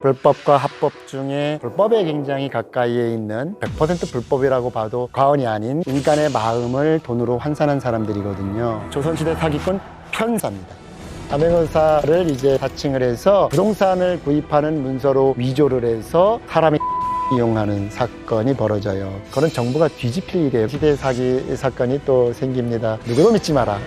불법과 합법 중에 불법에 굉장히 가까이에 있는 100% 불법이라고 봐도 과언이 아닌 인간의 마음을 돈으로 환산한 사람들이거든요. 조선시대 사기꾼 편사입니다. 남행어사를 이제 사칭을 해서 부동산을 구입하는 문서로 위조를 해서 사람이 이용하는 사건이 벌어져요. 그런 정부가 뒤집힐 일이에요. 시대 사기 사건이 또 생깁니다. 누구도 믿지 마라.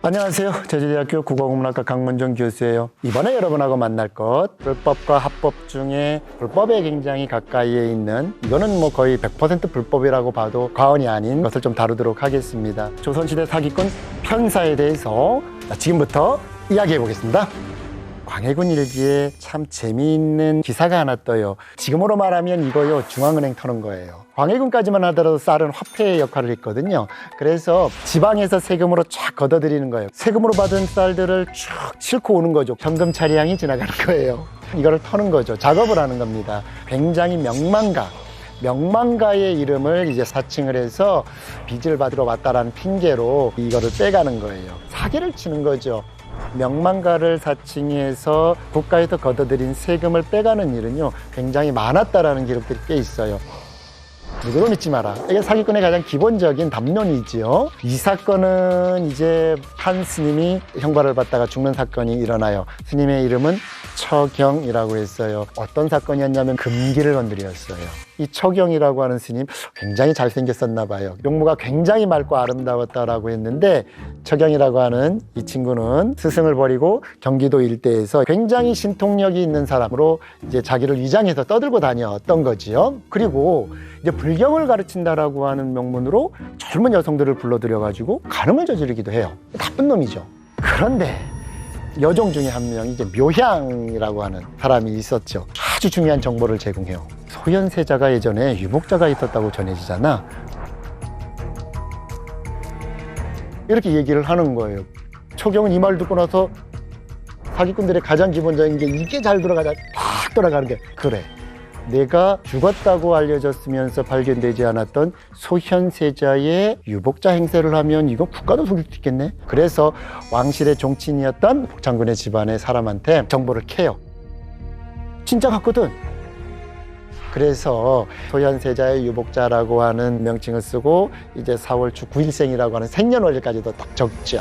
안녕하세요. 제주대학교 국어국문학과 강문정 교수예요. 이번에 여러분하고 만날 것 불법과 합법 중에 불법에 굉장히 가까이에 있는 이거는 뭐 거의 100% 불법이라고 봐도 과언이 아닌 것을 좀 다루도록 하겠습니다. 조선시대 사기꾼 편사에 대해서 지금부터 이야기해 보겠습니다. 광해군 일기에 참 재미있는 기사가 하나 떠요. 지금으로 말하면 이거요 중앙은행 터는 거예요. 광해군까지만 하더라도 쌀은 화폐의 역할을 했거든요. 그래서 지방에서 세금으로 쫙 걷어들이는 거예요. 세금으로 받은 쌀들을 쭉 싣고 오는 거죠. 현금 차량이 지나가는 거예요. 이거를 터는 거죠. 작업을 하는 겁니다. 굉장히 명망가. 명망가의 이름을 이제 사칭을 해서 빚을 받으러 왔다라는 핑계로 이거를 빼가는 거예요. 사기를 치는 거죠. 명망가를 사칭해서 국가에서 걷어들인 세금을 빼가는 일은요 굉장히 많았다라는 기록들이 꽤 있어요. 누구도 믿지 마라. 이게 사기꾼의 가장 기본적인 담론이지요. 이 사건은 이제 한 스님이 형벌을 받다가 죽는 사건이 일어나요. 스님의 이름은 처경이라고 했어요. 어떤 사건이었냐면 금기를 건드렸어요. 이 처경이라고 하는 스님 굉장히 잘생겼었나 봐요. 용모가 굉장히 맑고 아름다웠다라고 했는데 처경이라고 하는 이 친구는 스승을 버리고 경기도 일대에서 굉장히 신통력이 있는 사람으로 이제 자기를 위장해서 떠들고 다녔던 거지요. 그리고 이제 불경을 가르친다라고 하는 명문으로 젊은 여성들을 불러들여 가지고 간음을 저지르기도 해요. 나쁜 놈이죠. 그런데 여종 중에 한 명 이제 묘향이라고 하는 사람이 있었죠. 아주 중요한 정보를 제공해요. 소현세자가 예전에 유복자가 있었다고 전해지잖아. 이렇게 얘기를 하는 거예요. 초경은 이 말 듣고 나서 사기꾼들의 가장 기본적인 게 이게 잘 돌아가자 팍 돌아가는 게 그래. 내가 죽었다고 알려졌으면서 발견되지 않았던 소현세자의 유복자 행세를 하면 이거 국가도 속일 수 있겠네. 그래서 왕실의 종친이었던 복창군의 집안의 사람한테 정보를 캐요. 진짜 같거든. 그래서 소현세자의 유복자라고 하는 명칭을 쓰고 이제 4월 초 9일생이라고 하는 생년월일까지도 딱 적죠.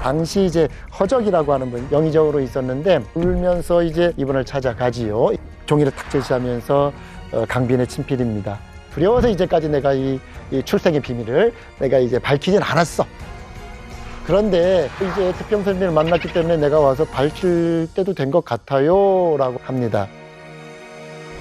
당시 이제 허적이라고 하는 분 영의적으로 있었는데 울면서 이제 이분을 찾아가지요. 종이를 탁 제시하면서 어, 강빈의 친필입니다. 두려워서 이제까지 내가 이, 이 출생의 비밀을 내가 이제 밝히진 않았어. 그런데 이제 특병선비를 만났기 때문에 내가 와서 밝힐 때도 된 것 같아요. 라고 합니다.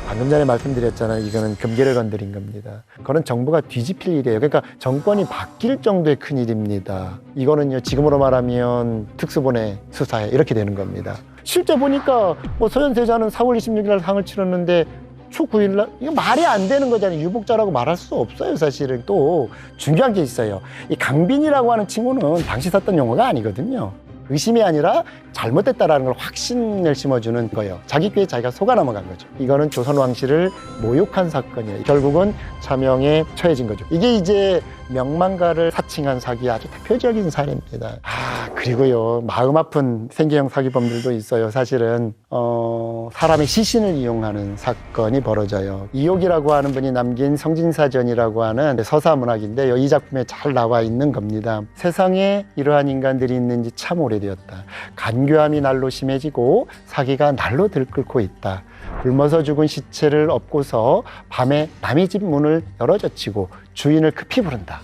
방금 전에 말씀드렸잖아요. 이거는 금계를 건드린 겁니다. 그거는 정부가 뒤집힐 일이에요. 그러니까 정권이 바뀔 정도의 큰 일입니다. 이거는요, 지금으로 말하면 특수본의 수사에 이렇게 되는 겁니다. 실제 보니까 뭐 소현세자는 4월 26일 날 상을 치렀는데 초 9일 날 이거 말이 안 되는 거잖아요. 유복자라고 말할 수 없어요. 사실은 또 중요한 게 있어요. 이 강빈이라고 하는 친구는 당시 썼던 용어가 아니거든요. 의심이 아니라 잘못됐다라는 걸 확신을 심어주는 거예요. 자기 귀에 자기가 속아 넘어간 거죠. 이거는 조선 왕실을 모욕한 사건이에요. 결국은 차명에 처해진 거죠. 이게 이제 명망가를 사칭한 사기 아주 대표적인 사례입니다. 아 그리고요 마음 아픈 생계형 사기범들도 있어요. 사실은 어, 사람의 시신을 이용하는 사건이 벌어져요. 이옥이라고 하는 분이 남긴 성진사전이라고 하는 서사 문학인데요. 이 작품에 잘 나와 있는 겁니다. 세상에 이러한 인간들이 있는지 참 오래 되었다. 간교함이 날로 심해지고 사기가 날로 들끓고 있다. 굶어서 죽은 시체를 업고서 밤에 남의 집 문을 열어젖히고 주인을 급히 부른다.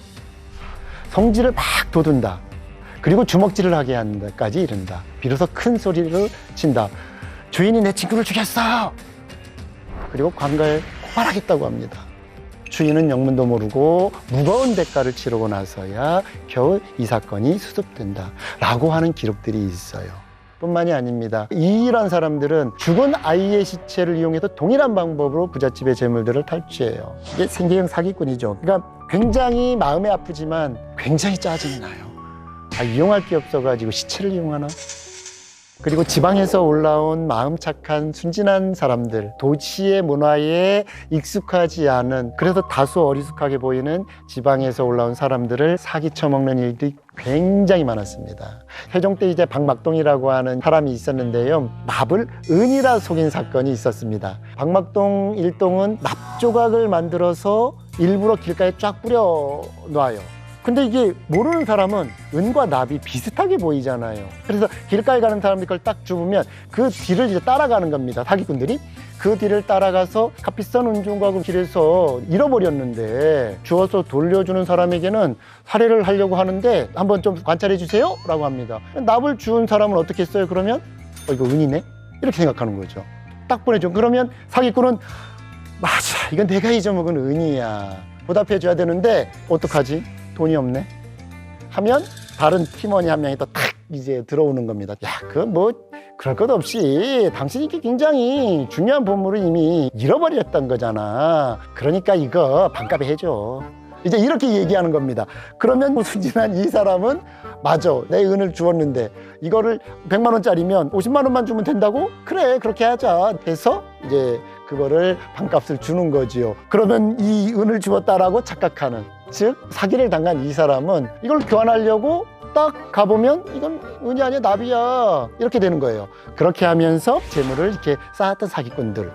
성질을 막 돋운다. 그리고 주먹질을 하게 한다까지 이른다. 비로소 큰 소리를 친다. 주인이 내 친구를 죽였어! 그리고 관가에 고발하겠다고 합니다. 주인은 영문도 모르고 무거운 대가를 치르고 나서야 겨우 이 사건이 수습된다. 라고 하는 기록들이 있어요. 뿐만이 아닙니다. 이런 사람들은 죽은 아이의 시체를 이용해서 동일한 방법으로 부잣집의 재물들을 탈취해요. 이게 생계형 사기꾼이죠. 그러니까 굉장히 마음이 아프지만 굉장히 짜증이 나요. 아, 이용할 게 없어가지고 시체를 이용하나? 그리고 지방에서 올라온 마음 착한 순진한 사람들, 도시의 문화에 익숙하지 않은 그래서 다소 어리숙하게 보이는 지방에서 올라온 사람들을 사기 쳐먹는 일들이 굉장히 많았습니다. 세종 때 이제 박막동이라고 하는 사람이 있었는데요. 납을 은이라 속인 사건이 있었습니다. 박막동 일동은 납 조각을 만들어서 일부러 길가에 쫙 뿌려 놔요. 근데 이게 모르는 사람은 은과 납이 비슷하게 보이잖아요. 그래서 길가에 가는 사람들이 그걸 딱 주우면 그 뒤를 이제 따라가는 겁니다. 사기꾼들이. 그 뒤를 따라가서 값비싼 은종각을 길에서 잃어버렸는데 주워서 돌려주는 사람에게는 살해를 하려고 하는데 한번 좀 관찰해 주세요 라고 합니다. 납을 주운 사람은 어떻게 했어요? 그러면 어, 이거 은이네? 이렇게 생각하는 거죠. 딱 보내줘. 그러면 사기꾼은 맞아. 이건 내가 잊어먹은 은이야. 보답해 줘야 되는데 어떡하지? 돈이 없네. 하면 다른 팀원이 한 명이 또 탁 이제 들어오는 겁니다. 야, 그뭐 그럴 것 없이 당신이 굉장히 중요한 보물을 이미 잃어버렸던 거잖아. 그러니까 이거 반값에 해줘. 이제 이렇게 얘기하는 겁니다. 그러면 순진한 이 사람은 맞아. 내 은을 주었는데 이거를 100만 원짜리면 50만 원만 주면 된다고? 그래. 그렇게 하자. 해서 이제 그거를 반값을 주는 거지요. 그러면 이 은을 주었다라고 착각하는 즉 사기를 당한 이 사람은 이걸 교환하려고 딱 가보면 이건 은이 아니야 납이야 이렇게 되는 거예요. 그렇게 하면서 재물을 이렇게 쌓았던 사기꾼들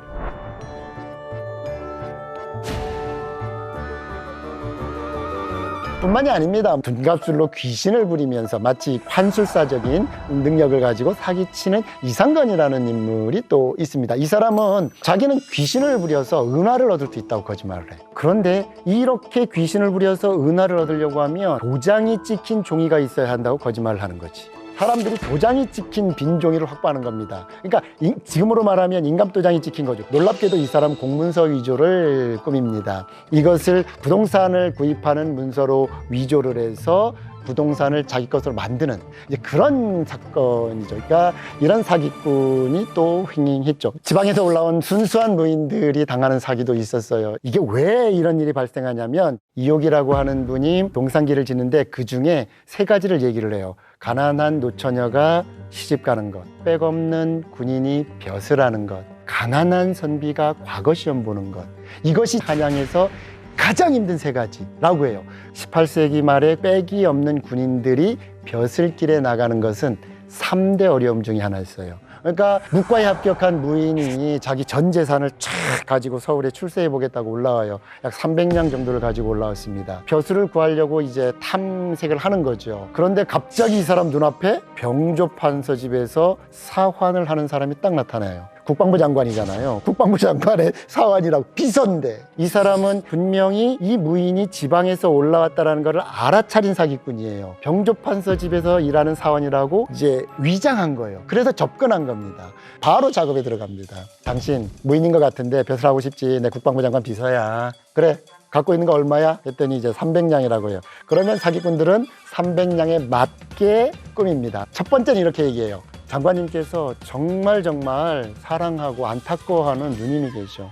뿐만이 아닙니다. 분갑술로 귀신을 부리면서 마치 판술사적인 능력을 가지고 사기치는 이상건이라는 인물이 또 있습니다. 이 사람은 자기는 귀신을 부려서 은화를 얻을 수 있다고 거짓말을 해요. 그런데 이렇게 귀신을 부려서 은화를 얻으려고 하면 도장이 찍힌 종이가 있어야 한다고 거짓말을 하는 거지. 사람들이 도장이 찍힌 빈 종이를 확보하는 겁니다. 그러니까 이- 지금으로 말하면 인감 도장이 찍힌 거죠. 놀랍게도 이 사람 공문서 위조를 꾸밉니다. 이것을 부동산을 구입하는 문서로 위조를 해서 부동산을 자기 것으로 만드는 이제 그런 사건이죠. 그러니까 이런 사기꾼이 또 횡행했죠. 지방에서 올라온 순수한 노인들이 당하는 사기도 있었어요. 이게 왜 이런 일이 발생하냐면 이옥이라고 하는 분이 농산기를 짓는데 그 중에 세 가지를 얘기를 해요. 가난한 노처녀가 시집 가는 것, 백 없는 군인이 벼슬 하는 것, 가난한 선비가 과거 시험 보는 것. 이것이 한양에서 가장 힘든 세 가지라고 해요. 18세기 말에 빽이 없는 군인들이 벼슬길에 나가는 것은 삼대 어려움 중에 하나였어요. 그러니까 문과에 합격한 무인이 자기 전 재산을 쫙 가지고 서울에 출세해 보겠다고 올라와요. 약 300량 정도를 가지고 올라왔습니다. 벼슬을 구하려고 이제 탐색을 하는 거죠. 그런데 갑자기 이 사람 눈앞에 병조 판서 집에서 사환을 하는 사람이 딱 나타나요. 국방부 장관이잖아요. 국방부 장관의 사환이라고 비선데 이 사람은 분명히 이 무인이 지방에서 올라왔다라는 것을 알아차린 사기꾼이에요. 병조판서 집에서 일하는 사원이라고 이제 위장한 거예요. 그래서 접근한 겁니다. 바로 작업에 들어갑니다. 당신 무인인 것 같은데 벼슬하고 싶지. 내 국방부 장관 비서야. 그래. 갖고 있는 거 얼마야? 했더니 이제 300냥이라고 해요. 그러면 사기꾼들은 300냥에 맞게 꾸밉니다. 첫 번째는 이렇게 얘기해요. 장관님께서 정말 정말 사랑하고 안타까워하는 누님이 계셔.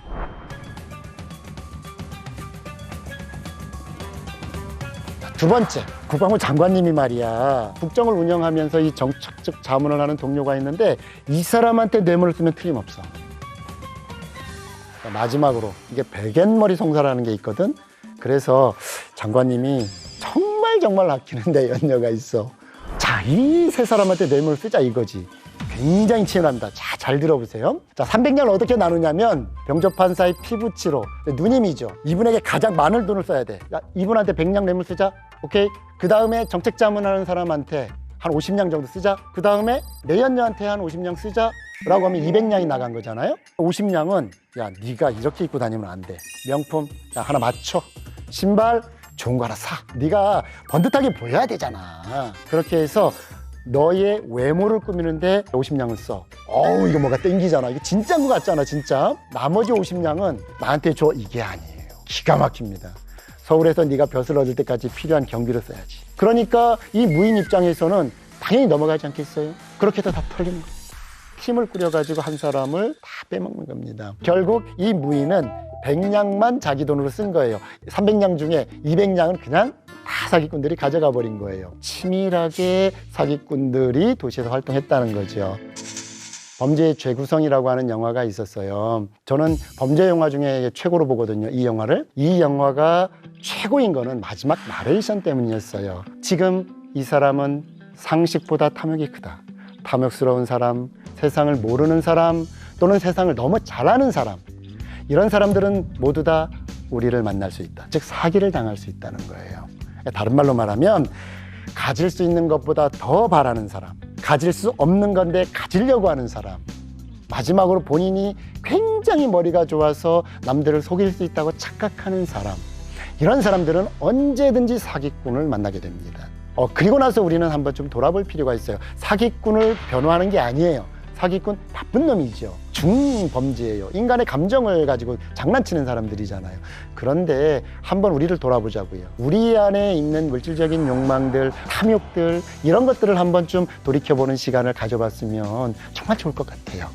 두 번째, 국방부 장관님이 말이야. 국정을 운영하면서 이 정책적 자문을 하는 동료가 있는데 이 사람한테 뇌물을 쓰면 틀림없어. 자, 마지막으로 이게 백엔머리 송사라는 게 있거든. 그래서 장관님이 정말 정말 아끼는데 연녀가 있어. 자, 이 세 사람한테 뇌물을 쓰자 이거지. 굉장히 치열합니다. 자, 잘 들어보세요. 자, 300냥을 어떻게 나누냐면 병조판사의 피부치로 누님이죠. 이분에게 가장 많은 돈을 써야 돼. 야, 이분한테 100냥 뇌물 쓰자. 오케이. 그 다음에 정책 자문하는 사람한테 한 50냥 정도 쓰자. 그 다음에 내연녀한테 한 50냥 쓰자. 라고 하면 200냥이 나간 거잖아요. 50냥은 야, 네가 이렇게 입고 다니면 안 돼. 명품 야, 하나 맞춰. 신발 좋은 거 하나 사. 네가 번듯하게 보여야 되잖아. 그렇게 해서 너의 외모를 꾸미는데 50냥을 써. 어우, 이거 뭐가 땡기잖아. 이게 진짜인 것 같잖아, 진짜. 나머지 50냥은 나한테 줘. 이게 아니에요. 기가 막힙니다. 서울에서 네가 벼슬 얻을 때까지 필요한 경비를 써야지. 그러니까 이 무인 입장에서는 당연히 넘어가지 않겠어요? 그렇게 해서 다 털리는 거예요. 팀을 꾸려가지고 한 사람을 다 빼먹는 겁니다. 결국 이 무인은 100냥만 자기 돈으로 쓴 거예요. 300냥 중에 200냥은 그냥 다 사기꾼들이 가져가 버린 거예요. 치밀하게 사기꾼들이 도시에서 활동했다는 거죠. 범죄의 죄구성이라고 하는 영화가 있었어요. 저는 범죄 영화 중에 최고로 보거든요. 이 영화를. 이 영화가 최고인 거는 마지막 나레이션 때문이었어요. 지금 이 사람은 상식보다 탐욕이 크다. 탐욕스러운 사람, 세상을 모르는 사람, 또는 세상을 너무 잘 아는 사람. 이런 사람들은 모두 다 우리를 만날 수 있다. 즉, 사기를 당할 수 있다는 거예요. 다른 말로 말하면, 가질 수 있는 것보다 더 바라는 사람, 가질 수 없는 건데 가지려고 하는 사람, 마지막으로 본인이 굉장히 머리가 좋아서 남들을 속일 수 있다고 착각하는 사람, 이런 사람들은 언제든지 사기꾼을 만나게 됩니다. 어, 그리고 나서 우리는 한번 좀 돌아볼 필요가 있어요. 사기꾼을 변호하는 게 아니에요. 사기꾼 나쁜 놈이죠. 중범죄예요. 인간의 감정을 가지고 장난치는 사람들이잖아요. 그런데 한번 우리를 돌아보자고요. 우리 안에 있는 물질적인 욕망들, 탐욕들 이런 것들을 한번 좀 돌이켜보는 시간을 가져봤으면 정말 좋을 것 같아요.